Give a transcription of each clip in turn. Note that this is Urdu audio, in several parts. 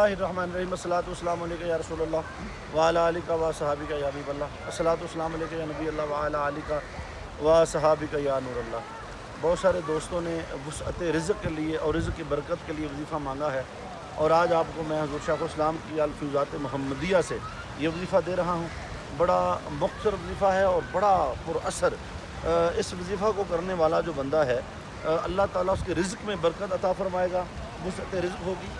اللہ الرحمن الرحیم الصلاۃ والسلام علیکم یا رسول اللہ، وعلیٰ علی کا و صحابی کا یا حبیب اللہ۔ الصلاۃ والسلام علیکم یا نبی اللہ، وعلیٰ علی کا و صحابی کا یا نور اللہ۔ بہت سارے دوستوں نے وسعت رزق کے لیے اور رزق کی برکت کے لیے وظیفہ مانگا ہے۔ اور آج آپ کو میں حضور شاہ اسلام کی الفیوزات محمدیہ سے یہ وظیفہ دے رہا ہوں۔ بڑا مختصر وظیفہ ہے اور بڑا پر اثر اس وظیفہ کو کرنے والا جو بندہ ہے اللہ تعالیٰ اس کے رزق میں برکت عطا فرمائے گا، وسعت رزق ہوگی۔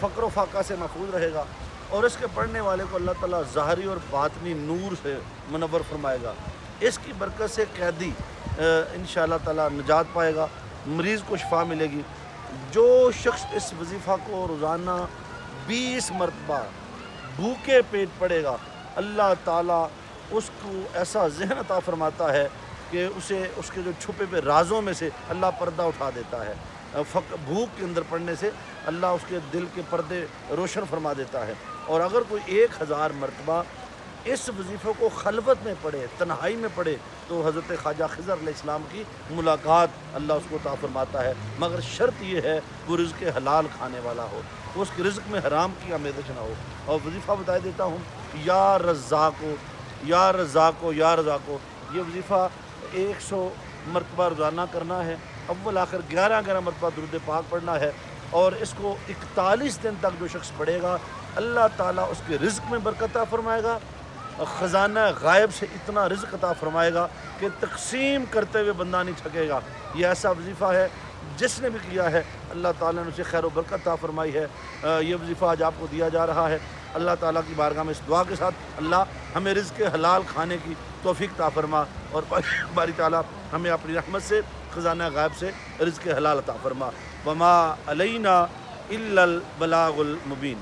فقر و فاقہ سے محفوظ رہے گا اور اس کے پڑھنے والے کو اللہ تعالیٰ ظاہری اور باطنی نور سے منور فرمائے گا۔ اس کی برکت سے قیدی ان شاء اللہ تعالیٰ نجات پائے گا، مریض کو شفا ملے گی۔ جو شخص اس وظیفہ کو روزانہ بیس مرتبہ بھوکے پیٹ پڑے گا، اللہ تعالیٰ اس کو ایسا ذہن عطا فرماتا ہے کہ اسے، اس کے جو چھپے پہ رازوں میں سے اللہ پردہ اٹھا دیتا ہے۔ بھوک کے اندر پڑھنے سے اللہ اس کے دل کے پردے روشن فرما دیتا ہے۔ اور اگر کوئی ایک ہزار مرتبہ اس وظیفے کو خلوت میں پڑھے، تنہائی میں پڑھے، تو حضرت خواجہ خضر علیہ السلام کی ملاقات اللہ اس کو عطا فرماتا ہے۔ مگر شرط یہ ہے وہ رزق حلال کھانے والا ہو اس کے رزق میں حرام کی آمیزش نہ ہو۔ اور وظیفہ بتا دیتا ہوں، یا رزاقو یا رزاقو یا رزاقو، یہ وظیفہ ایک سو مرتبہ روزانہ کرنا ہے۔ اول آخر گیارہ گیارہ مرتبہ درود پاک پڑھنا ہے اور اس کو اکتالیس دن تک جو شخص پڑھے گا، اللہ تعالیٰ اس کے رزق میں برکت فرمائے گا۔ خزانہ غائب سے اتنا رزق عطا فرمائے گا کہ تقسیم کرتے ہوئے بندہ نہیں تھکے گا۔ یہ ایسا وظیفہ ہے، جس نے بھی کیا ہے، اللہ تعالیٰ نے اسے خیر و برکت عطا فرمائی ہے۔ یہ وظیفہ آج آپ کو دیا جا رہا ہے۔ اللہ تعالیٰ کی بارگاہ میں اس دعا کے ساتھ اللہ ہمیں رزق حلال کھانے کی توفیق عطا فرما اور باری تعالیٰ ہمیں اپنی رحمت سے، خزانہ غائب سے رزق حلال عطا فرما۔ وما علینا الا البلاغ المبین